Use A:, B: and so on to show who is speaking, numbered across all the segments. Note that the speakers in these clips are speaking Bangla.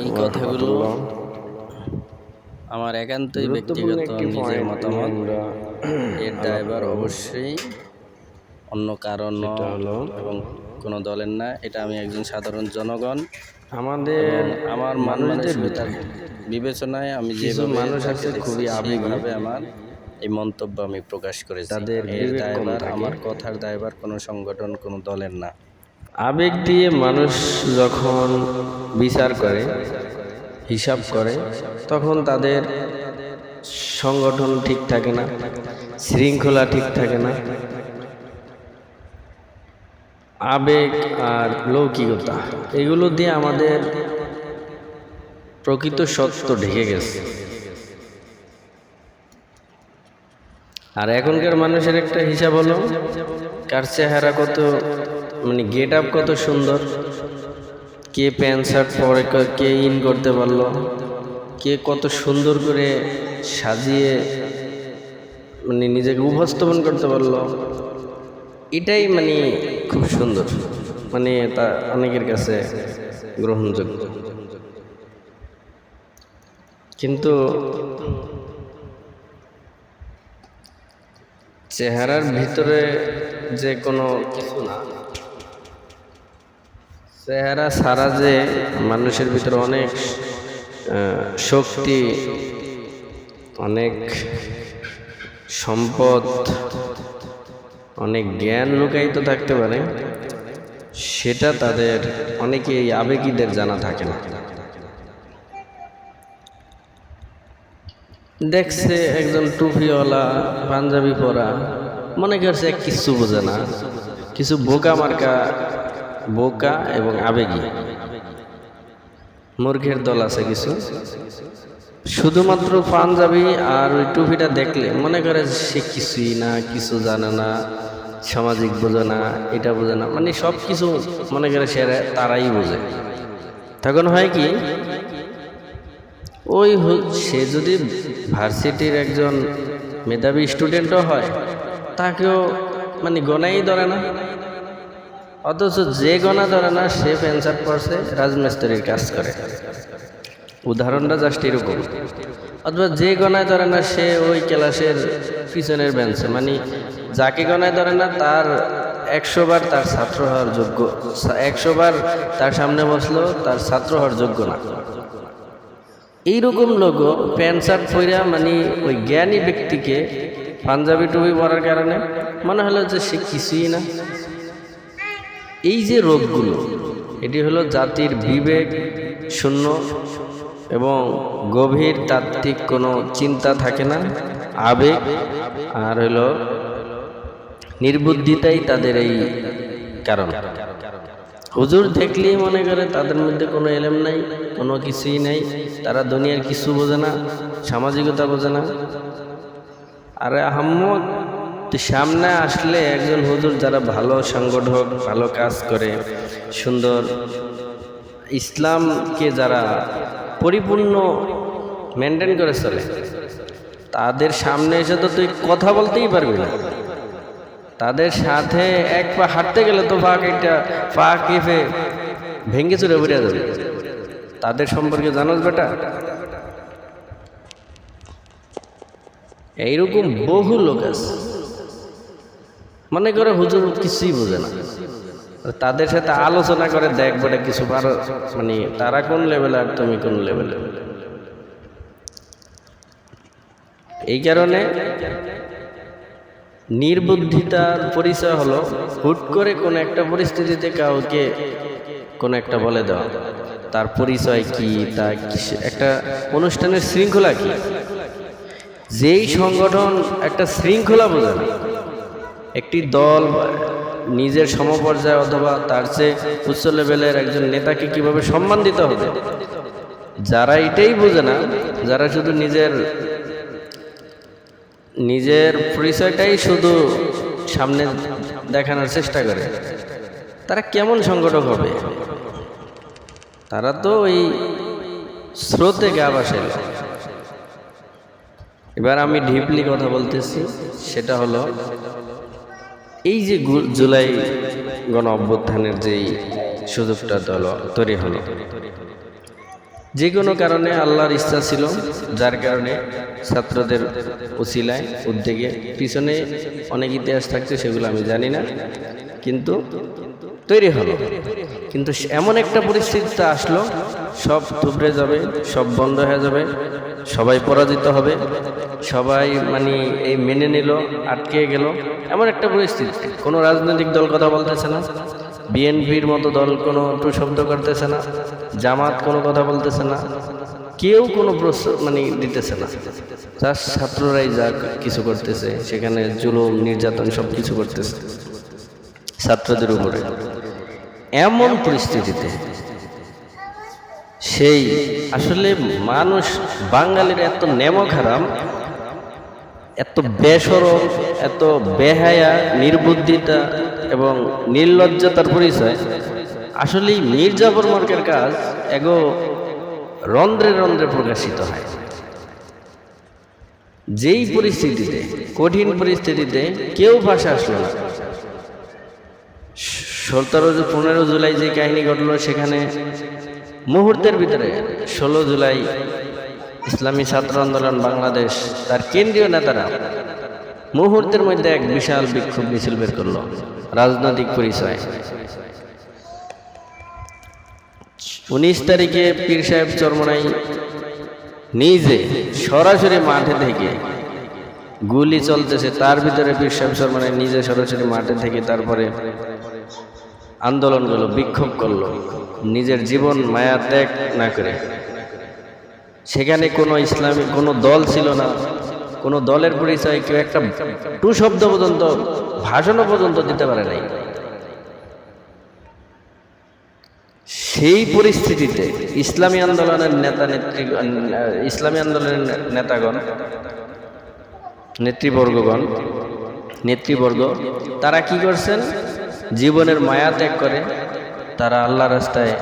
A: এই কথাগুলো আমার একান্তই ব্যক্তিগত নিজের মতামত। এর ড্রাইভার অবশ্যই অন্য কারণ এবং কোনো দলের না এটা আমি একজন সাধারণ জনগণ।
B: আমাদের
A: আমার
B: মানুষদের
A: বিবেচনায় আমি যে
B: মানুষ আছে খুবই আবেগভাবে
A: আমার এই মন্তব্য আমি প্রকাশ করেছি।
B: তাদের
A: এর দায়ভার আমার কথার দায়ভার কোনো সংগঠন কোনো দলের না।
B: আবেগ দিয়ে মানুষ যখন বিচার করে, হিসাব করে, তখন তাদের সংগঠন ঠিক থাকে না, শৃঙ্খলা ঠিক থাকে না। আবেগ আর লৌকিকতা, এগুলো দিয়ে আমাদের প্রকৃত সত্য ঢেকে গেছে। আর এখনকার মানুষের একটা হিসাব হলো, কার চেহারা কত মানে গেট আপ কত সুন্দর কে প্যান্ট, শার্ট পরে ক- ইন করতে পারল? কে কত সুন্দর করে সাজিয়ে মানে নিজেকে উপস্থাপন করতে পারল? এটাই মানে খুব সুন্দর। মানে তা অনেকের কাছে গ্রহণযোগ্য। কিন্তু চেহারার ভিতরে যে কোনো কিছু না। চেহারা সারা যে মানুষের ভিতরে অনেক শক্তি, অনেক সম্পদ, অনেক জ্ঞান লুকায়িত থাকতে পারে, সেটা তাদের অনেকেই আবেগীদের জানা থাকে না। দেখছে একজন টুপিওয়ালা, পাঞ্জাবি পরা, মনে করছে কিছু বোঝে না, কিছু বোকা মার্কা বোকা এবং আবেগী। মূর্খের দল আছে কিছু। শুধুমাত্র পাঞ্জাবি আর ওই টুপিটা দেখলে মনে করে সে কিছুই না, কিছু জানে না, সামাজিক বোঝে না, এটা বোঝে না মানে সব কিছু মনে করে সে তারাই বোঝে। তখন হয় কি, ওই সে যদি ভার্সিটির একজন মেধাবী স্টুডেন্টও হয়, তাকেও মানে গনাই ধরে না। অথচ যে গণা ধরে না, সে পেনশার্ট পড়ছে রাজমিস্ত্রির কাজ করে। উদাহরণটা জাস্ট এরকম। অথবা যে গণায় ধরে না, সে ওই ক্লাসের পিছনের বেঞ্চে মানে যাকে গণায় ধরে না, তার একশো বার তার ছাত্র হওয়ার যোগ্য, একশো বার তার সামনে বসল, তার ছাত্র হওয়ার যোগ্য না। এইরকম লোক প্যান্ট শার্ট পইরা মানে ওই জ্ঞানী ব্যক্তিকে পাঞ্জাবি টুপি পরার কারণে মনে হলো যে সে কিছুই না। এই যে রোগগুলো, এটি হলো জাতির বিবেক শূন্য এবং গভীর তাত্ত্বিক কোনো চিন্তা থাকে না, আবেগ, আর হলো নির্বুদ্ধিতাই তাদের এই কারণ। হুজুর দেখলেই মনে করে তাদের মধ্যে কোনো এলেম নাই, কোনো কিছুই নাই, তারা দুনিয়ার কিছু বোঝে না, সামাজিকতা বোঝে না। আরে আহম্মদ সামনে আসলে একজন হুজুর যারা ভালো সংগঠক, ভালো কাজ করে, সুন্দর, ইসলামকে যারা পরিপূর্ণ মেনটেন করে চলে, তাদের সামনে এসে তো তুই কথা বলতেই পারবি না। তাদের সাথে এক পা হাঁটতে গেলে তো পা কেটে পা কেঁপে ভেঙে চুরে বেরিয়ে যাবে। তাদের সম্পর্কে জানোস বেটা? এইরকম বহু লোক আছে। মনে করে হুজুর কিছুই বোঝে না। তাদের সাথে আলোচনা করে দেখ বেটা কিছু পারো মানে তারা কোন লেভেলে আর তুমি কোন লেভেলে এই কারণে নির্বুদ্ধিতার পরিচয় হলো হুট করে কোন একটা পরিস্থিতিতে কাউকে কোন একটা বলে দেওয়া। তার পরিচয় কি, তা একটা অনুষ্ঠানের শৃঙ্খলা কি? যেই সংগঠন একটা শৃঙ্খলা বোঝে না একটি দল নিজের সমপর্যায় অথবা তার চেয়ে উচ্চ লেভেলের একজন নেতাকে কীভাবে সম্মান দিতে হবে? যারা এটাই বোঝে না, যারা শুধু নিজের নিজের পরিচয়টাই শুধু সামনে দেখানোর চেষ্টা করে, তারা কেমন সংগঠক হবে? তারা তো ওই স্রোতে গা বাসে এবার আমি ঢিপলি কথা বলতেছি, সেটা হলো এই যে জুলাই গণ অভ্যুত্থানের যেই সুযোগটা দল তৈরি হলো, যে কোনো কারণে আল্লাহর ইচ্ছা ছিল, যার কারণে ছাত্রদের উসিলায়, উদ্যোগে পিছনে অনেক ইতিহাস থাকছে, সেগুলো আমি জানি না, কিন্তু তৈরি হলো। কিন্তু এমন একটা পরিস্থিতিতে আসলো, সব থুবড়ে যাবে, সব বন্ধ হয়ে যাবে সবাই পরাজিত হবে। সবাই মানে এই মেনে নিল, আটকে গেল। এমন একটা পরিস্থিতি। কোনো রাজনৈতিক দল কথা বলতেছে না। বিএনপির মতো দল কোনো টু শব্দ করতেছে না। জামাত কোনো কথা বলতেছে না। কেউ কোনো প্রশ্ন- মানে দিতেছে না। যার ছাত্ররাই যা কিছু করতেছে, সেখানে জুলুম, নির্যাতন সব কিছু করতেছে। ছাত্রদের উপরে। এমন পরিস্থিতিতে সেই আসলে মানুষ বাঙালির এত নেমক হারাম এত বেসরম, এত বেহায়া, নির্বুদ্ধিতা এবং নির্লজ্জতার পরিচয়। আসলেই মির্জাফর মার্কের কাজ এগো রন্ধ্রে রন্ধ্রে প্রকাশিত হয়। যেই পরিস্থিতিতে, কঠিন পরিস্থিতিতে কেউ ভাষা আসলো না। সতেরো পনেরো জুলাই যে কাহিনী ঘটলো, সেখানে মুহূর্তের ভিতরে ষোলো জুলাই ইসলামী ছাত্র আন্দোলন বাংলাদেশ, তার কেন্দ্রীয় নেতারা মুহূর্তের মধ্যে এক বিশাল বিক্ষোভ মিছিল বের করল। রাজনৈতিক পরিচয়। উনিশ তারিখে পীর সাহেব চরমনাই নিজে সরাসরি মাঠে থেকে গুলি চলতেছে, তার ভিতরে পীর সাহেব চরমনাই নিজে সরাসরি মাঠে থেকে তারপরে আন্দোলন করল বিক্ষোভ করল। নিজের জীবন মায়া ত্যাগ না করে। সেখানে কোনো ইসলামী, কোনো দল ছিল না। কোনো দলের পরিচয় কেউ একটা টু শব্দ পর্যন্ত, ভাষণও পর্যন্ত দিতে পারে নাই। সেই পরিস্থিতিতে ইসলামী আন্দোলনের নেতা, নেত্রী, ইসলামী আন্দোলনের নেতাগণ, নেতৃবর্গগণ, নেতৃবর্গ, তারা কি করছেন? জীবনের মায়া ত্যাগ করে তারা আল্লাহ রাস্তায়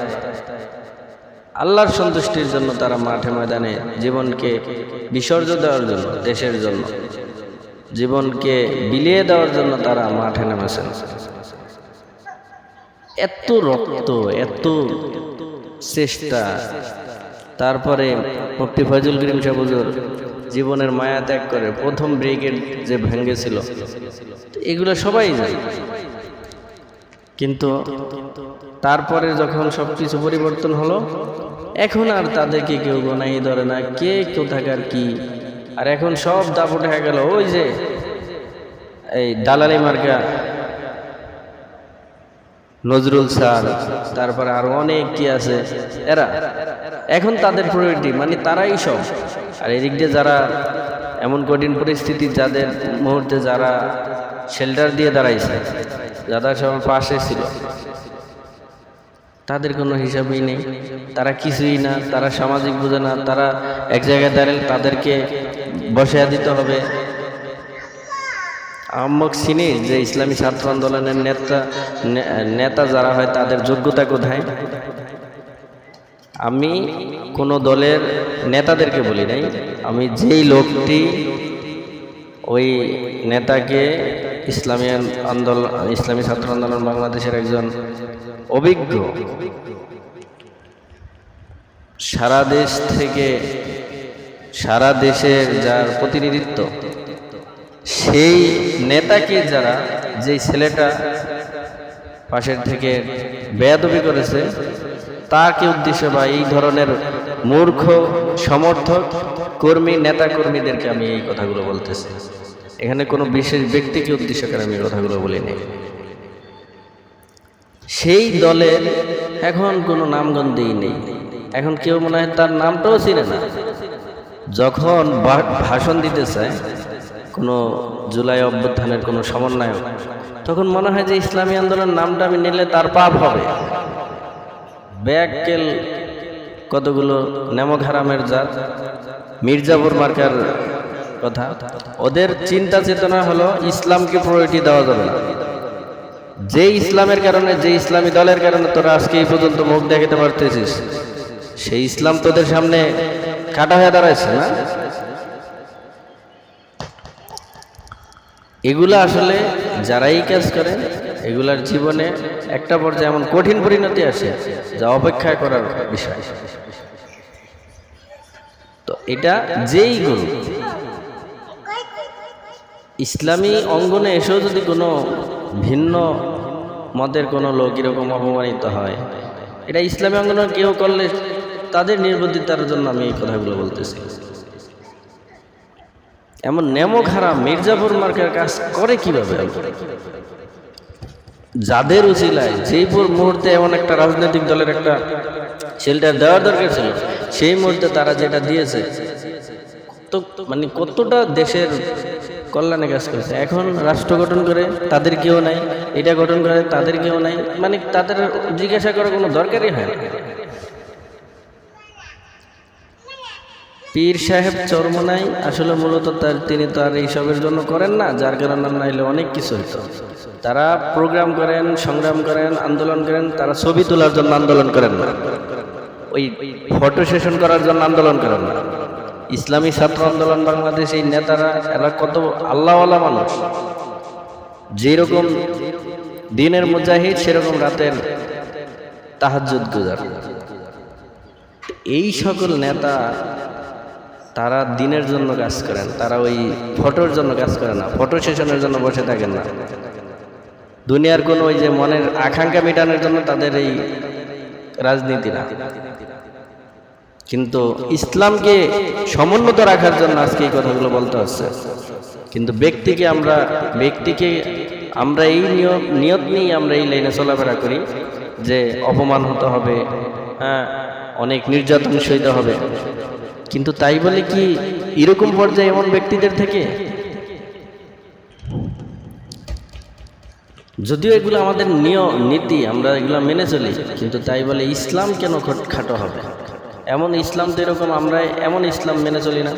B: আল্লাহর সন্তুষ্টির জন্য তারা মাঠে ময়দানে জীবনকে বিসর্জন দেওয়ার জন্য, দেশের জন্য, জীবনকে বিলিয়ে দেওয়ার জন্য তারা মাঠে নেমেছেন। এত রক্ত, এত চেষ্টা। তারপরে মুফতি ফজল করিম সাহুজুর জীবনের মায়া ত্যাগ করে প্রথম ব্রিগেড যে ভেঙেছিল, তো এগুলো সবাই যায় কিন্তু তারপরে যখন সব কিছু পরিবর্তন হলো, এখন আর তাদেরকে কেউ গোনাই ধরে না, কে কোথাকার কি? আর এখন সব দাপট হয়ে গেল, ওই যে এই দালালি মার্কা, নজরুল স্যার, তারপরে আরও অনেক কি আছে, এরা, এখন তাদের প্রায়োরিটি মানে তারাই সব। আর এদিক দিয়ে যারা এমন কঠিন পরিস্থিতি, যাদের মুহূর্তে যারা শেল্টার দিয়ে দাঁড়াইছে যারা সবার পাশে ছিল। তাদের কোনো হিসাবই নেই। তারা কিছুই না, তারা সামাজিক বোঝে না, তারা এক জায়গায় দাঁড়ালে তাদেরকে বসায় দিতে হবে। আহম্মক চিনি যে ইসলামী ছাত্র আন্দোলনের নেতা নেতা যারা হয়, তাদের যোগ্যতা কোথায়? আমি কোনো দলের নেতাদেরকে বলি নাই। আমি যেই লোকটি ওই নেতাকে ইসলামী আন্দোলন ইসলামী ছাত্র আন্দোলন বাংলাদেশের একজন অভিজ্ঞ। সারা দেশ থেকে, সারা দেশের যার প্রতিনিধিত্ব, সেই নেতাকে যারা, যেই ছেলেটা পাশের থেকে বেয়াদবি করেছে, তাকে উদ্দেশ্য বা এই ধরনের মূর্খ, সমর্থক, কর্মী নেতা কর্মীদেরকে আমি এই কথাগুলো বলতেছি। এখানে কোনো বিশেষ ব্যক্তিকে উদ্দেশ্য করে আমি কথাগুলো বলিনি। সেই দলের এখন কোনো নামগন্ধেই নেই। এখন কেউ মনে হয় তার নামটাও চিনে না। যখন ভাষণ দিতে চায়, কোনো জুলাই অভ্যুত্থানের কোনো সমন্বয়ক, তখন মনে হয় যে ইসলামী আন্দোলনের নামটা আমি নিলে তার পাপ হবে। ব্যাককেল কতগুলো নেমক হারামের জাত? মির্জাপুর মার্কার কথা। ওদের চিন্তা চেতনা হলো ইসলামকে প্রায়োরিটি দেওয়া যাবে না। যে ইসলামের কারণে যে ইসলামী দলের কারণে তোরা আজকে এই পর্যন্ত মুখ দেখাতে পারতেছিস, সেই ইসলাম তোদের সামনে কাটা হয়ে দাঁড়াইছে না? এগুলা আসলে যারাই কাজ করে, এগুলার জীবনে একটা পর্যায়ে এমন কঠিন পরিণতি আসে যা অপেক্ষা করার বিষয়। তো এটা যেই করুক ইসলামী অঙ্গনে এসেও যদি কোনো ভিন্ন মতের কোনো লোক এরকম অপমানিত হয়, এটা ইসলামী অঙ্গনে কেউ করলে তাদের নির্বুদ্ধিতার জন্য আমি এই কথাগুলো বলতেছি। এমন নেমো খারাপ মির্জাপুর মার্কের কাজ করে কীভাবে? যাদের উচিলায় যেই মুহূর্তে এমন একটা রাজনৈতিক দলের একটা শেল্টার দেওয়ার দরকার ছিল, সেই মুহূর্তে তারা যেটা দিয়েছে মানে কতটা দেশের কল্যাণে কাজ করেছে। এখন রাষ্ট্র গঠন করে তাদের কেউ নাই, এটা গঠন করে তাদের কেউ নাই মানে তাদের জিজ্ঞাসা করার কোনো দরকারই হয় না। পীর সাহেব চরমনাই আসলে মূলত তার, তিনি তো আর এইসবের জন্য করেন না, যার কারণে নাইলে অনেক কিছু হতো তারা প্রোগ্রাম করেন, সংগ্রাম করেন, আন্দোলন করেন, তারা ছবি তোলার জন্য আন্দোলন করেন ওই ফটো সেশন করার জন্য আন্দোলন করেন না। ইসলামী ছাত্র আন্দোলন বাংলাদেশ, এই নেতারা, এরা কত আল্লাহওয়ালা মানুষ। যেরকম দিনের মুজাহিদ, সেরকম রাতের তাহাজ্জুদ গুজার। এই সকল নেতা, তারা দিনের জন্য কাজ করেন, তারা ওই ফটোর জন্য কাজ করে না, ফটো সেশনের জন্য বসে থাকেন না। দুনিয়ার কোনো ওই যে মনের আকাঙ্ক্ষা মেটানোর জন্য তাদের এই রাজনীতি না কিন্তু ইসলামকে সমুন্নত রাখার জন্য আজকে এই কথাগুলো বলতে হচ্ছে। কিন্তু ব্যক্তিকে আমরা ব্যক্তিকে আমরা এই নিয়ম নিয়ত নিয়েই আমরা এই লাইনে চলাফেরা করি যে অপমান হতে হবে হ্যাঁ অনেক নির্যাতন সইতে হবে। কিন্তু তাই বলে কি এরকম পর্যায়ে এমন ব্যক্তিদের থেকে? যদিও এগুলো আমাদের নিয়ম নীতি, আমরা এগুলো মেনে চলি, কিন্তু তাই বলে ইসলাম কেন খাটো হবে? এমন ইসলাম তো এরকম আমরা এমন ইসলাম মেনে চলি না,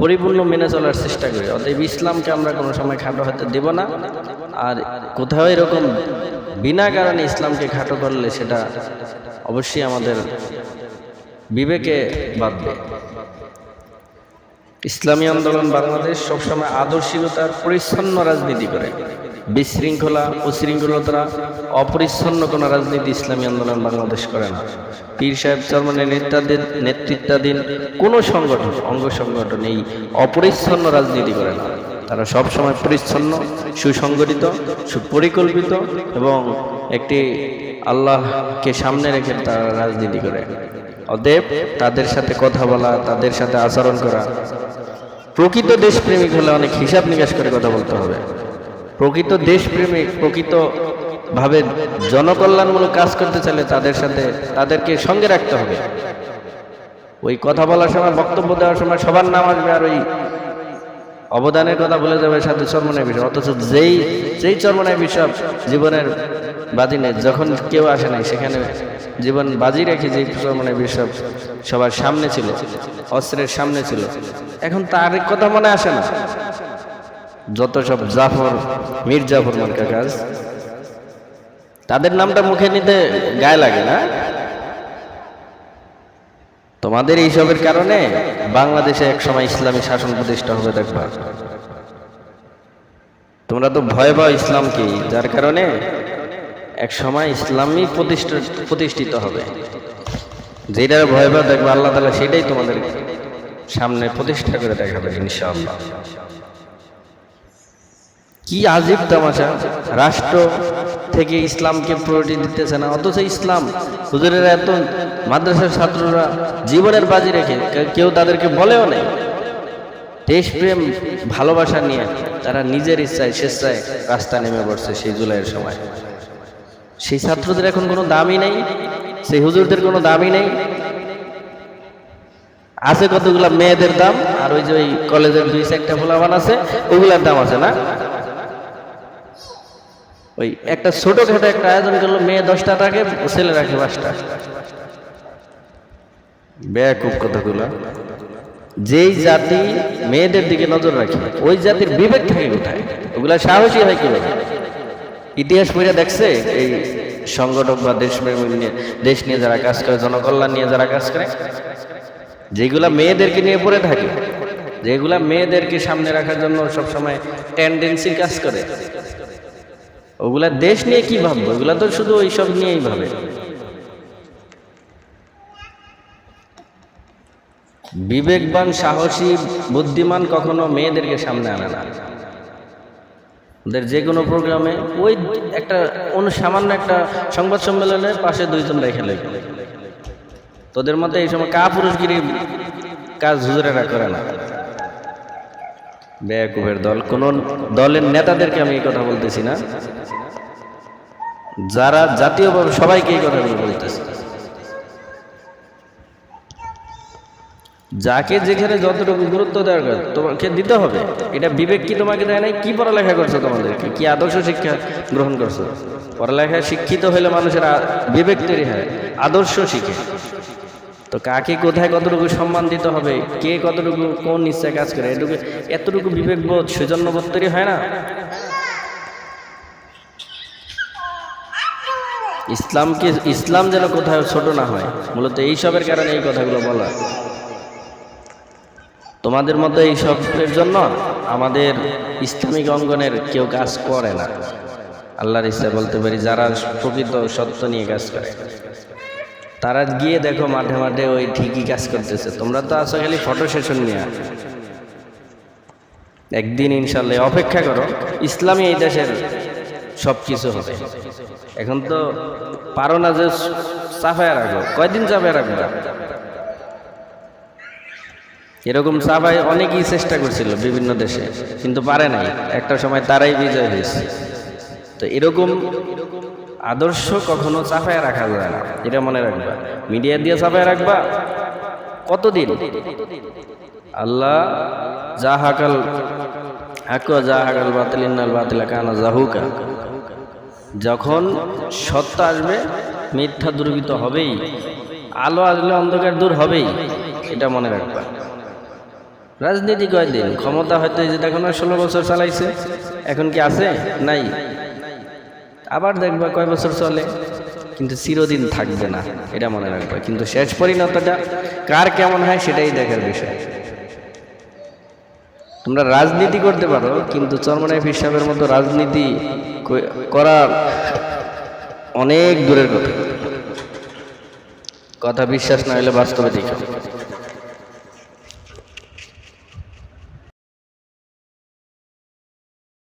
B: পরিপূর্ণ মেনে চলার চেষ্টা করি। অতএব ইসলামকে আমরা কোনো সময় খাটো হতে দেব না। আর কোথাও এরকম বিনা কারণে ইসলামকে খাটো করলে সেটা অবশ্যই আমাদের বিবেকে বাঁধবে। ইসলামী আন্দোলন বাংলাদেশ সবসময় আদর্শিকতার পরিচ্ছন্ন রাজনীতি করে। বিশৃঙ্খলা উশৃঙ্খলতা অপরিচ্ছন্ন কোনো রাজনীতি ইসলামী আন্দোলন বাংলাদেশ করে না। পীর সাহেব চরমানের নেতাদের নেতৃত্বাধীন কোনো সংগঠন, অঙ্গ সংগঠন এই অপরিচ্ছন্ন রাজনীতি করে না। তারা সবসময় পরিচ্ছন্ন, সুসংগঠিত, সুপরিকল্পিত এবং একটি আল্লাহকে সামনে রেখে তারা রাজনীতি করে। অতএব তাদের সাথে কথা বলা, তাদের সাথে আচরণ করা। প্রকৃত দেশপ্রেমিক হলে অনেক হিসাব নিকাশ করে কথা বলতে হবে। প্রকৃত দেশপ্রেমিক প্রকৃত ভাবে জনকল্যাণমূলক কাজ করতে চাইলে তাদের সাথে তাদেরকে সঙ্গে রাখতে হবে। ওই কথা বলার সময়, বক্তব্য দেওয়ার সময় সবার নাম আসবে আর ওই অবদানের কথা বলে যাবে সাথে চর্মনায় বিষয় অথচ যেই যেই চর্মনায় বিষয় জীবনের বাজি নেই যখন কেউ আসে নাই, সেখানে জীবন বাজি রেখে যে চর্মনায় বিষয় সবার সামনে ছিল, অস্ত্রের সামনে ছিল, এখন তার কথা মনে আসে না। যত সব জাফর, মির জাফর মার্কা কাজ, তাদের নামটা মুখে নিতে গায়ে লাগে না? তোমাদের এইসবের কারণে বাংলাদেশে এক সময় ইসলামী শাসন প্রতিষ্ঠা হবে দেখবা। তোমরা তো ভয় পাও ইসলামকে, যার কারণে এক সময় প্রতিষ্ঠা প্রতিষ্ঠিত হবে। যেটার ভয় পাও দেখবা, আল্লাহ তালা সেটাই তোমাদের সামনে প্রতিষ্ঠা করে দেখাবে, ইনশাআল্লাহ। কি আজীব তামাশা, রাষ্ট্র থেকে ইসলামকে প্রায়োরিটি দিতেছে না। অথচ ইসলাম, হুজুরের এত মাদ্রাসার ছাত্ররা জীবনের বাজি রেখে কেউ তাদেরকে বলেও নেই। দেশপ্রেম ভালোবাসা নিয়ে তারা নিজের ইচ্ছায়, স্বেচ্ছায় রাস্তা নেমে পড়ছে সেই জুলাইয়ের সময়। সেই ছাত্রদের এখন কোনো দামই নেই, সেই হুজুরদের কোনো দামই নেই। আছে কতগুলা মেয়েদের দাম, আর ওই যে ওই কলেজের দুই একটা ফোলাবান আছে, ওগুলার দাম আছে না? ওই একটা ছোটখাটো একটা আয়োজন করল, মেয়ে দশটা থাকে, ছেলে রাখে পাঁচটা। বেয়াকুব কথাগুলো। যেই জাতি মেয়েদের দিকে নজর রাখে, ওই জাতির বিবেক থাকে কোথায়? ওগুলা সাহসী হয় কীভাবে? ইতিহাস পড়ে দেখছে, এই সংগঠক বা দেশপ্রেম নিয়ে, দেশ নিয়ে যারা কাজ করে, জনকল্যাণ নিয়ে যারা কাজ করে, যেগুলা মেয়েদেরকে নিয়ে পড়ে থাকে, যেগুলা মেয়েদেরকে সামনে রাখার জন্য সবসময় টেন্ডেন্সি কাজ করে ওগুলা দেশ নিয়ে কি ভাববো? ওগুলা তো শুধু ওইসব নিয়েই ভাবে। বিবেকবান, সাহসী, বুদ্ধিমান কখনো মেয়েদেরকে সামনে আনে না। ওদের যে কোনো প্রোগ্রামে ওই একটা অনু, সামান্য একটা সংবাদ সম্মেলনে পাশে দুইজন রেখে লেগে তোদের মতে এই সময় কা পুরুষগিরি কাজ হুজুরেরা করে না? বেয়াকুবের দল, কোন দলের নেতাদেরকে আমি এই কথা বলতেছি না। যারা জাতীয়ভাবে সবাইকে এই কথাগুলো বলতেছে। যাকে যেখানে যতটুকু গুরুত্ব দেওয়ার তোমাকে দিতে হবে, এটা বিবেক কি তোমাকে দেয় নাই? কি পড়ালেখা করছ তোমাদেরকে? কি আদর্শ শিক্ষা গ্রহণ করছ? পড়ালেখায় শিক্ষিত হলে মানুষের বিবেক তৈরি হয়, আদর্শ শিখে। তো কাকে কোথায় কতটুকু সম্মান দিতে হবে, কে কতটুকু কোন ইচ্ছায় কাজ করে, এটুকু এতটুকু বিবেকবোধ সৌজন্যবোধ তৈরি হয় না? ইসলামকে, ইসলাম যেন কোথাও ছোট না হয়। মূলত এইসবের কারণে এই কথাগুলো বলা। তোমাদের মতো এই সবের জন্য আমাদের ইসলামিক অঙ্গনের কেউ কাজ করে না। আল্লাহর ইচ্ছা বলতে পারি, যারা প্রকৃত সত্য নিয়ে কাজ করে। তারা গিয়ে দেখো মাঠে মাঠে ওই ঠিকই কাজ করতেছে। তোমরা তো আছো খালি ফটো সেশন নিয়ে। একদিন ইনশাল্লাহ অপেক্ষা করো ইসলামী এই দেশের সব কিছু হবে। এখন তো পারো না যে চাপায় রাখো। কয়দিন চাপায় রাখবে? এরকম চাপায় অনেকেই চেষ্টা করছিল বিভিন্ন দেশে, কিন্তু পারে নাই। একটা সময় তারাই বিজয় হয়েছে। তো এরকম আদর্শ কখনো চাপায় রাখা যায় না। এটা মনে রাখবা। মিডিয়া দিয়ে চাপায় রাখবা? কতদিন? আল্লাহ যা হাকাল হাক যা হাকাল বাতিল, ইন্নাল বাতিলা কানা জাহুকা। যখন সত্য আসবে, মিথ্যা দুর্বৃত হবেই, আলো আসলে অন্ধকার দূর হবেই, এটা মনে রাখবা। রাজনীতি কয়দিন? ক্ষমতা হয়তো এই যে দেখো না, ষোলো বছর চালাইছে, এখন কি আছে? নাই। আবার দেখবা কয় বছর চলে, কিন্তু চিরদিন থাকবে না, এটা মনে রাখবা। কিন্তু শেষ পরিণতটা কার কেমন হয় সেটাই দেখার বিষয়। তোমরা রাজনীতি করতে পারো, কিন্তু চরমনায় হিসাবের মতো রাজনীতি ক- করা অনেক দূরের কথা। কথা বিশ্বাস না হলে বাস্তবে দেখো।